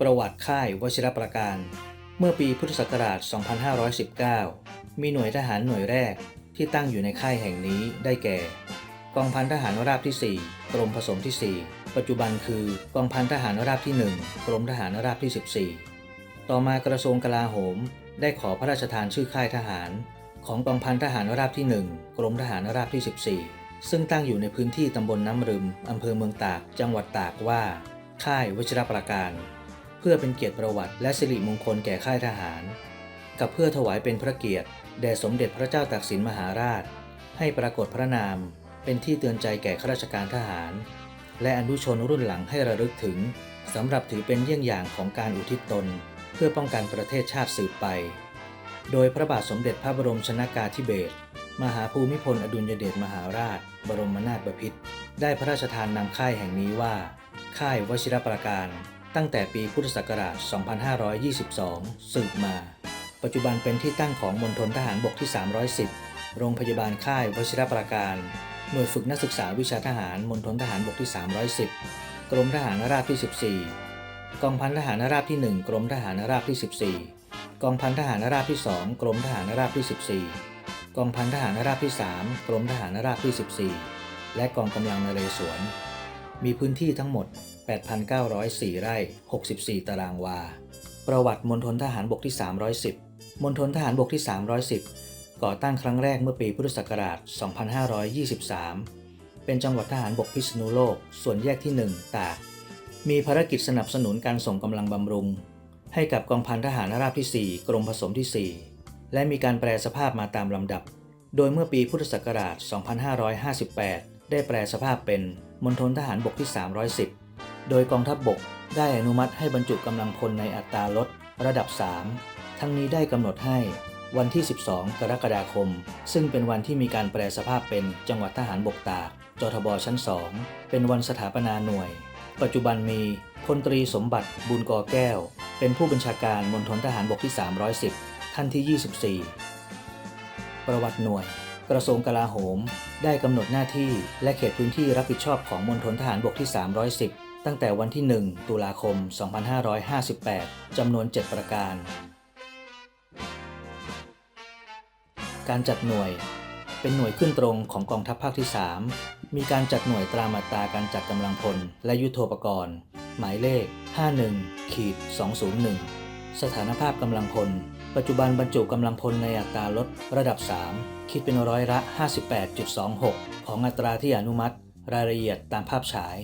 ประวัติค่ายวชิรประการ เมื่อปีพุทธศักราช 2519 มีหน่วยทหารหน่วยแรกที่ตั้งอยู่ในค่ายแห่งนี้ได้แก่ กองพันทหารราบที่ 4 กรมผสมที่ 4 ปัจจุบันคือกองพันทหารราบที่ 1 กรมทหารราบที่ 14 ต่อมากระทรวงกลาโหม ได้ขอพระราชทานชื่อค่ายทหาร ของกองพันทหารราบที่ 1 กรมทหารราบที่ 14 ซึ่งตั้งอยู่ในพื้นที่ตำบลน้ำรึมอำเภอเมืองตาก จังหวัดตากว่า ค่ายวชิรประการ เพื่อเป็นเกียรติประวัติและสิริมงคลแก่ค่ายทหาร กับเพื่อถวายเป็นพระเกียรติแด่สมเด็จพระเจ้าตากสินมหาราช ให้ปรากฏพระนาม เป็นที่เตือนใจแก่ข้าราชการทหาร และอนุชนรุ่นหลังให้ระลึกถึงสำหรับถือเป็นเยี่ยงอย่างของการอุทิศตน เพื่อป้องกันประเทศชาติสืบไป โดยพระบาทสมเด็จพระบรมชนากาธิเบศรมหาภูมิพลอดุลยเดชมหาราช บรมนาถบพิตรได้พระราชทานนามค่ายแห่งนี้ว่า ค่ายวชิรประการ ตั้งแต่ปีพุทธศักราช 2522 สืบมา ปัจจุบันเป็นที่ตั้งของมณฑลทหารบกที่ 310 โรงพยาบาลค่ายวชิรประการ หน่วยฝึกนักศึกษาวิชาทหารมณฑลทหารบกที่ 310 กรมทหารราบที่ 14 กองพันทหารราบที่ 1 กรมทหารราบที่ 14 กองพันทหารราบที่ 2 กรมทหารราบที่ 14 กองพันทหารราบที่ 3 กรมทหารราบที่ 14 และกองกำลังนเรศวร มีพื้นที่ทั้งหมด 8,904 ไร่ 64 ตารางวา ประวัติมณฑลทหารบกที่ 310 มณฑลทหารบกที่ 310 ก่อตั้งครั้งแรกเมื่อปีพุทธศักราช 2523 เป็นจังหวัดทหารบกพิษณุโลก ส่วนแยกที่ 1 ตาก มีภารกิจสนับสนุนการส่งกำลังบำรุง ให้กับกองพันทหารราบที่ 4 กรมผสมที่ 4 และมีการแปลสภาพมาตามลำดับ โดยเมื่อปีพุทธศักราช 2558 ได้แปลสภาพเป็นมณฑลทหารบกที่ 310 โดยกองทัพบบกได้อนุมัติให้บรรจุกำลังพลในอัตราลดระดับ 3 ทั้งนี้ได้กำหนดให้วันที่ 12 กรกฎาคม ซึ่งเป็นวันที่มีการแปลสภาพเป็นจังหวัดทหารบกตากจทบชั้น 2 เป็นวันสถาปนาหน่วย ปัจจุบันมีพลตรีสมบัติบุญกอแก้ว เป็นผู้บัญชาการมณฑลทหารบกที่ 310 ท่านที่ 24 ประวัติหน่วย กระทรวงกลาโหม ได้กำหนดหน้าที่และเขตพื้นที่รับผิดชอบของมณฑลทหารบกที่ 310 ตั้งแต่วันที่ 1 ตุลาคม 2558 จำนวน 7 ประการ การจัดหน่วย เป็นหน่วยขึ้นตรงของกองทัพภาคที่ 3 มีการจัดหน่วยตรามอัตราการจัดกำลังพลและยุทโธปกรณ์ หมายเลข 51ขีด201 สถานภาพกำลังพล ปัจจุบันบรรจุกำลังพลในอัตราลดระดับ 3 คิดเป็นร้อยละ 58.26 ของอัตราที่อนุมัติ รายละเอียดตามภาพฉาย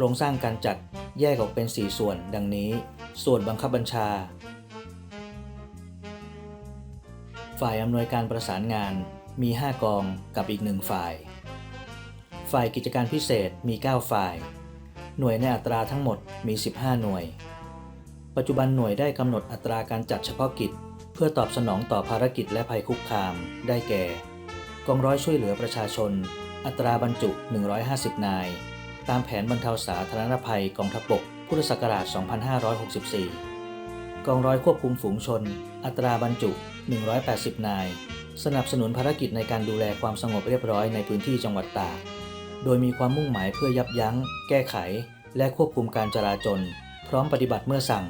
ครงสร้างการจัดแยกออกเป็น 4 ส่วน ดังนี้ ส่วนบังคับบัญชา ฝ่ายอำนวยการประสานงานมี 5 กองกับอีก 1 ฝ่าย ฝ่ายกิจการพิเศษมี 9 ฝ่าย หน่วยในอัตราทั้งหมดมี 15 หน่วย ปัจจุบันหน่วยได้กำหนดอัตราการจัดเฉพาะกิจ เพื่อตอบสนองต่อภารกิจและภัยคุกคาม ได้แก่ กองร้อยช่วยเหลือประชาชน อัตราบรรจุ 150 นาย ตามแผนบรรเทาสาธารณภัยกองทัพบกพุทธศักราช 2564 กองร้อยควบคุมฝูงชน อัตราบรรจุ 180 นาย สนับสนุนภารกิจในการดูแลความสงบเรียบร้อยในพื้นที่จังหวัดตาก โดยมีความมุ่งหมายเพื่อยับยั้ง แก้ไข และควบคุมการจราจร พร้อมปฏิบัติเมื่อสั่ง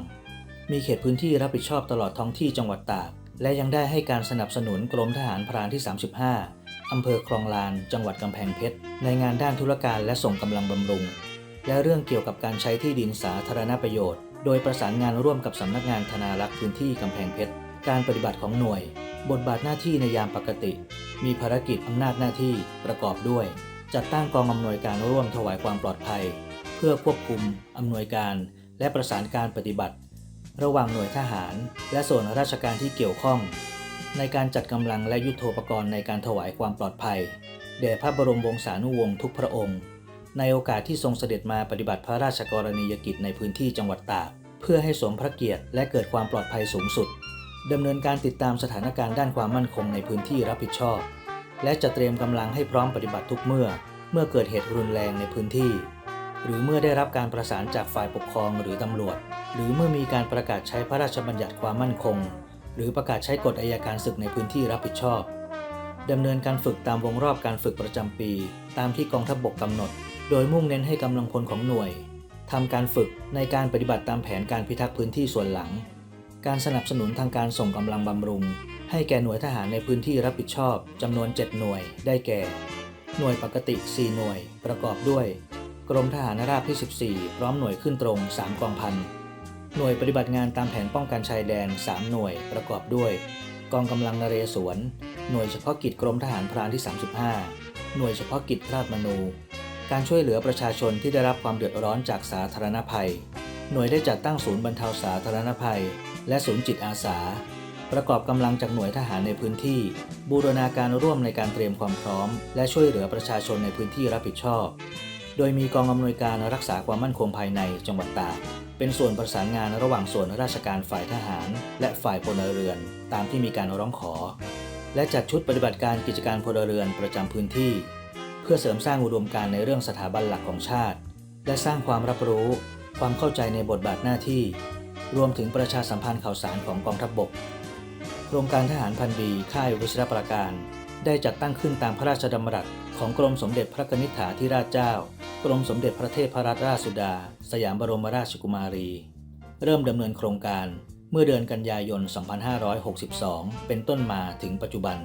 มีเขตพื้นที่รับผิดชอบตลอดท้องที่จังหวัดตาก และยังได้ให้การสนับสนุนกรมทหารพรานที่ 35 อำเภอคลองลาน จังหวัดกำแพงเพชร ในงานด้านธุรการและส่งกำลังบำรุง และเรื่องเกี่ยวกับการใช้ที่ดินสาธารณประโยชน์ โดยประสานงานร่วมกับสำนักงานธนารักษ์พื้นที่กำแพงเพชร การปฏิบัติของหน่วย บทบาทหน้าที่ในยามปกติ มีภารกิจอำนาจหน้าที่ประกอบด้วย จัดตั้งกองอำนวยการร่วมถวายความปลอดภัย เพื่อควบคุมอำนวยการ และประสานการปฏิบัติ ระหว่างหน่วยทหาร และส่วนราชการที่เกี่ยวข้อง ในการจัดกำลังและยุทโธปกรณ์ในการถวายความปลอดภัย แด่พระบรมวงศานุวงศ์ทุกพระองค์ ในโอกาสที่ทรงเสด็จมาปฏิบัติพระราชกรณียกิจในพื้นที่จังหวัดตาก เพื่อให้สมพระเกียรติและเกิดความปลอดภัยสูงสุดดำเนินการติดตามสถานการณ์ด้านความมั่นคงในพื้นที่รับผิดชอบ และจะเตรียมกำลังให้พร้อมปฏิบัติทุกเมื่อ เมื่อเกิดเหตุรุนแรงในพื้นที่ หรือเมื่อได้รับการประสานจากฝ่ายปกครองหรือตำรวจ หรือเมื่อมีการประกาศใช้พระราชบัญญัติความมั่นคง หรือประกาศใช้กฎอัยการศึกในพื้นที่รับผิดชอบดำเนินการฝึกตามวงรอบการฝึกประจำปี ตามที่กองทัพบบกกำหนด โดยมุ่งเน้นให้กำลังพลของหน่วยทำการฝึกในการปฏิบัติตามแผนการพิทักษ์พื้นที่ส่วนหลัง การสนับสนุนทางการส่งกำลังบำรุง ให้แก่หน่วยทหารในพื้นที่รับผิดชอบจำนวน 7 หน่วย ได้แก่ หน่วยปกติ 4 หน่วย ประกอบด้วย กรมทหารราบที่ 14 พร้อมหน่วยขึ้นตรง 3 กองพัน หน่วยปฏิบัติงานตามแผนป้องกันชายแดน 3 หน่วยประกอบด้วย กองกำลังนเรศวร หน่วยเฉพาะกิจกรมทหารพรานที่ 35 หน่วยเฉพาะกิจราชมนู การช่วยเหลือประชาชนที่ได้รับความเดือดร้อนจากสาธารณภัย หน่วยได้จัดตั้งศูนย์บรรเทาสาธารณภัย และศูนย์จิตอาสา ประกอบกำลังจากหน่วยทหารในพื้นที่ บูรณาการร่วมในการเตรียมความพร้อม และช่วยเหลือประชาชนในพื้นที่รับผิดชอบ โดยมีกองอำนวยการรักษาความมั่นคงภายในจังหวัดตากเป็นส่วนประสานงานระหว่างส่วนราชการฝ่ายทหาร และฝ่ายพลเรือน ตามที่มีการร้องขอ และจัดชุดปฏิบัติการกิจการพลเรือนประจำพื้นที่ เพื่อเสริมสร้างอุดมการในเรื่องสถาบันหลักของชาติ และสร้างความรับรู้ ความเข้าใจในบทบาทหน้าที่ รวมถึงประชาสัมพันธ์ข่าวสารของกองทัพบบก โครงการทหารพันบีค่ายวชิรปราการ ได้จัดตั้งขึ้นตามพระราชดำรัสของกรมสมเด็จพระนิษฐาธิราชเจ้า กรมสมเด็จพระเทพรัตนราชสุดา สยามบรมราชกุมารี เริ่มดำเนินโครงการเมื่อเดือนกันยายน 2562 เป็นต้นมาถึงปัจจุบัน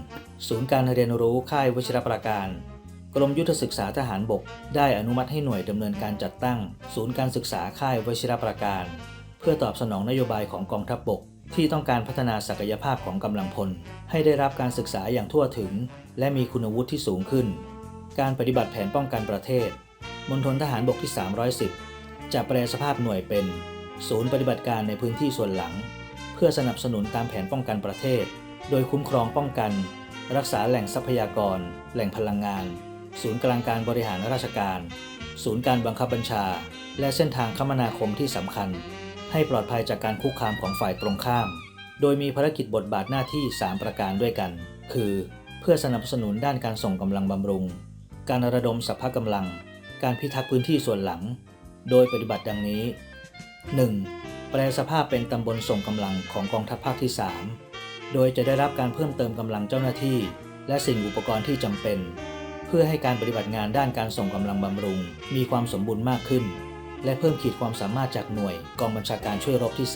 ศูนย์การเรียนรู้ค่ายวชิรปราการ กรมยุทธศึกษาทหารบก ได้อนุมัติให้หน่วยดำเนินการจัดตั้ง ศูนย์การศึกษาค่ายวชิรปราการ เพื่อตอบสนองนโยบายของกองทัพบบก ที่ต้องการพัฒนาศักยภาพของกำลังพล ให้ได้รับการศึกษาอย่างทั่วถึง และมีคุณวุฒิที่สูงขึ้น การปฏิบัติแผนป้องกันประเทศ มณฑลทหารบกที่ 310 จะแปลสภาพหน่วยเป็น ศูนย์ปฏิบัติการในพื้นที่ส่วนหลัง เพื่อสนับสนุนตามแผนป้องกันประเทศ โดยคุ้มครองป้องกัน รักษาแหล่งทรัพยากร แหล่งพลังงาน ศูนย์กลางการบริหารราชการ ศูนย์การบังคับบัญชา และเส้นทางคมนาคมที่สำคัญ ให้ปลอดภัยจากการคุกคามของฝ่ายตรงข้าม โดยมีภารกิจบทบาทหน้าที่ 3 ประการด้วยกัน คือ เพื่อสนับสนุนด้านการส่งกำลังบำรุง การระดมสัพพะกำลัง การพิทักษ์พื้นที่ส่วนหลัง โดยปฏิบัติดังนี้ 1. แปลสภาพเป็นตำบลส่งกำลังของกองทัพภาคที่ 3 โดยจะได้รับการเพิ่มเติมกำลังเจ้าหน้าที่ และสิ่งอุปกรณ์ที่จำเป็น เพื่อให้การปฏิบัติงานด้านการส่งกำลังบำรุง มีความสมบูรณ์มากขึ้น และเพิ่มขีดความสามารถจากหน่วยกองบัญชาการช่วยรบที่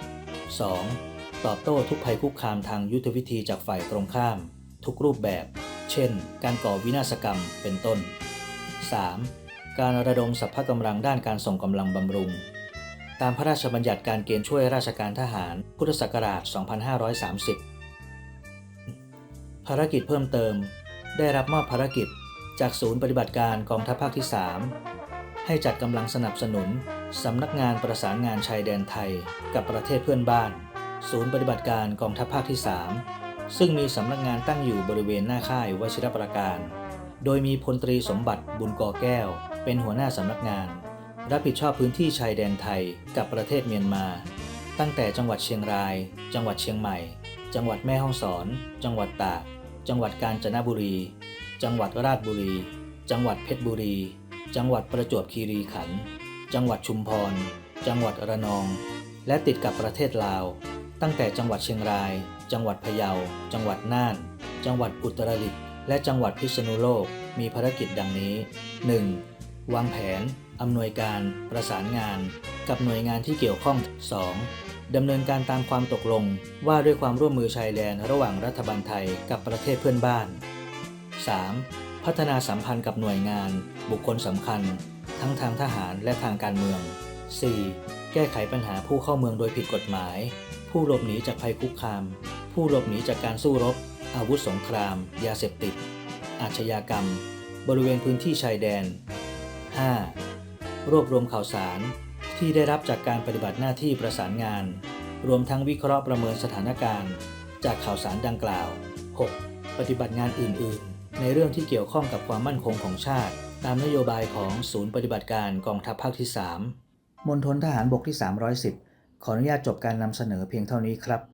3 2. ตอบโต้ทุกภัยคุกคามทางยุทธวิธีจากฝ่ายตรงข้าม ทุกรูปแบบ เช่น การก่อวินาศกรรมเป็นต้น 3. การระดมสัพพกำลังด้านการส่งกำลังบำรุง ตามพระราชบัญญัติการเกณฑ์ช่วยราชการทหาร พุทธศักราช 2530 ภารกิจเพิ่มเติม ได้รับมอบภารกิจจากศูนย์ปฏิบัติการกองทัพภาคที่ 3 ให้จัดกำลังสนับสนุนสำนักงานประสานงานชายแดนไทย กับประเทศเพื่อนบ้าน ศูนย์ปฏิบัติการกองทัพภาคที่ 3 ซึ่งมีสำนักงานตั้งอยู่บริเวณหน้าค่ายวชิรปราการ โดยมีพลตรีสมบัติบุญกอแก้ว เป็นหัวหน้าสำนักงาน รับผิดชอบพื้นที่ชายแดนไทยกับประเทศเมียนมา ตั้งแต่จังหวัดเชียงราย จังหวัดเชียงใหม่ จังหวัดแม่ฮ่องสอน จังหวัดตาก จังหวัดกาญจนบุรี จังหวัดราชบุรี จังหวัดเพชรบุรี จังหวัดประจวบคีรีขันธ์จังหวัดชุมพร จังหวัดระนอง และติดกับประเทศลาว ตั้งแต่จังหวัดเชียงราย จังหวัดพะเยา จังหวัดน่าน จังหวัดอุตรดิตถ์และจังหวัดพิษณุโลกมีภารกิจดังนี้ 1. วางแผน อำนวยการ ประสานงาน กับหน่วยงานที่เกี่ยวข้อง 2. ดำเนินการตามความตกลงว่าด้วยความร่วมมือชายแดนระหว่างรัฐบาลไทยกับประเทศเพื่อนบ้าน 3. พัฒนาสัมพันธ์กับหน่วยงาน บุคคลสำคัญ ทั้งทางทหารและทางการเมือง 4. แก้ไขปัญหาผู้เข้าเมืองโดยผิดกฎหมาย ผู้หลบหนีจากภัยคุกคาม ผู้หลบหนีจากการสู้รบ อาวุธสงคราม ยาเสพติด อาชญากรรม บริเวณพื้นที่ชายแดน 5. รวบรวมข่าวสารที่ได้รับจากการปฏิบัติหน้าที่ประสานงาน รวมทั้งวิเคราะห์ประเมินสถานการณ์ จากข่าวสารดังกล่าว 6. ปฏิบัติงานอื่น ๆ ในเรื่องที่เกี่ยวข้องกับความมั่นคงของชาติ ตามนโยบายของศูนย์ปฏิบัติการกองทัพภาคที่ 3มณฑลทหารบกที่ 310 ขออนุญาตจบการนำเสนอเพียงเท่านี้ครับ